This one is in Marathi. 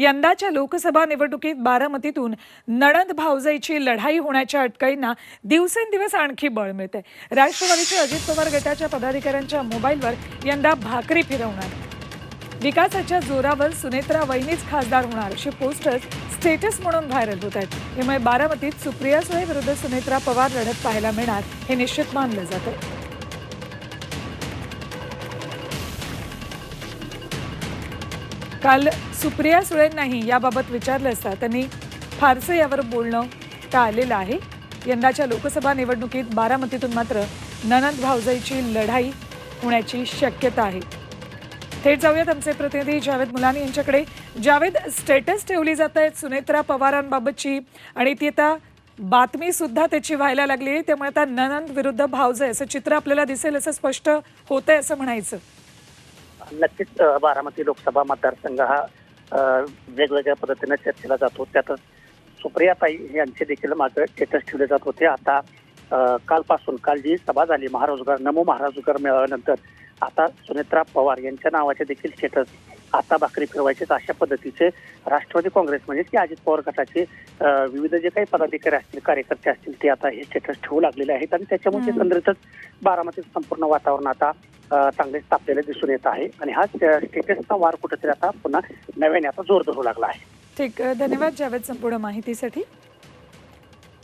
यंदाच्या लोकसभा निवडणुकीत बारामतीतून नणंद भावजाईची लढाई होण्याच्या अटकळींना दिवसेंदिवस आणखी बळ मिळते. राष्ट्रवादीचे अजित पवार गटाच्या पदाधिकाऱ्यांच्या मोबाईलवर यंदा भाकरी फिरवणार. विकासाच्या जोरावर सुनेत्रा वहिनीच खासदार होणार अशी पोस्टर्स स्टेटस म्हणून व्हायरल होत आहेत. त्यामुळे बारामतीत सुप्रिया सुळे विरुद्ध सुनेत्रा पवार लढत पाहायला मिळणार हे निश्चित मानलं जातं. काल सुप्रिया सुळेंनाही याबाबत विचारलं असता त्यांनी फारसं यावर बोलणं टाळलेलं आहे? यंदाच्या लोकसभा निवडणुकीत बारामतीतून मात्र ननंद भावजाईची लढाई होण्याची शक्यता आहे. थेट जाऊयात आमचे प्रतिनिधी जावेद मुलानी यांच्याकडे. जावेद स्टेटस ठेवली जात आहेत सुनेत्रा पवारांबाबतची आणि ती आता बातमी सुद्धा त्याची व्हायला लागली आहे. त्यामुळे आता ननंद विरुद्ध भावजाई असं चित्र आपल्याला दिसेल असं स्पष्ट होतंय असं म्हणायचं. नक्कीच बारामती लोकसभा मतदारसंघ हा वेगवेगळ्या पद्धतीने चर्चेला जातो त्यातच सुप्रियाताई यांचे देखील मागे स्टेटस ठेवले जात होते. आता कालपासून काल जी सभा झाली महारोजगार नमो महारोजगार मेळाव्यानंतर आता सुनेत्रा पवार यांच्या नावाचे देखील स्टेटस आता भाकरी फिरवायचेच अशा पद्धतीचे राष्ट्रवादी काँग्रेस म्हणजे की अजित पवार गटाचे विविध जे काही पदाधिकारी असतील कार्यकर्ते असतील ते आता हे स्टेटस ठेवू लागलेले आहेत. आणि त्याच्यामुळे. एकंदरीतच बारामतीचं संपूर्ण वातावरण आता चांगले तापलेले दिसून येत आहे. आणि हा स्टेटसचा वार कुठेतरी आता पुन्हा नव्याने आता जोर धरू लागला आहे. ठीक धन्यवाद जावेद संपूर्ण माहितीसाठी.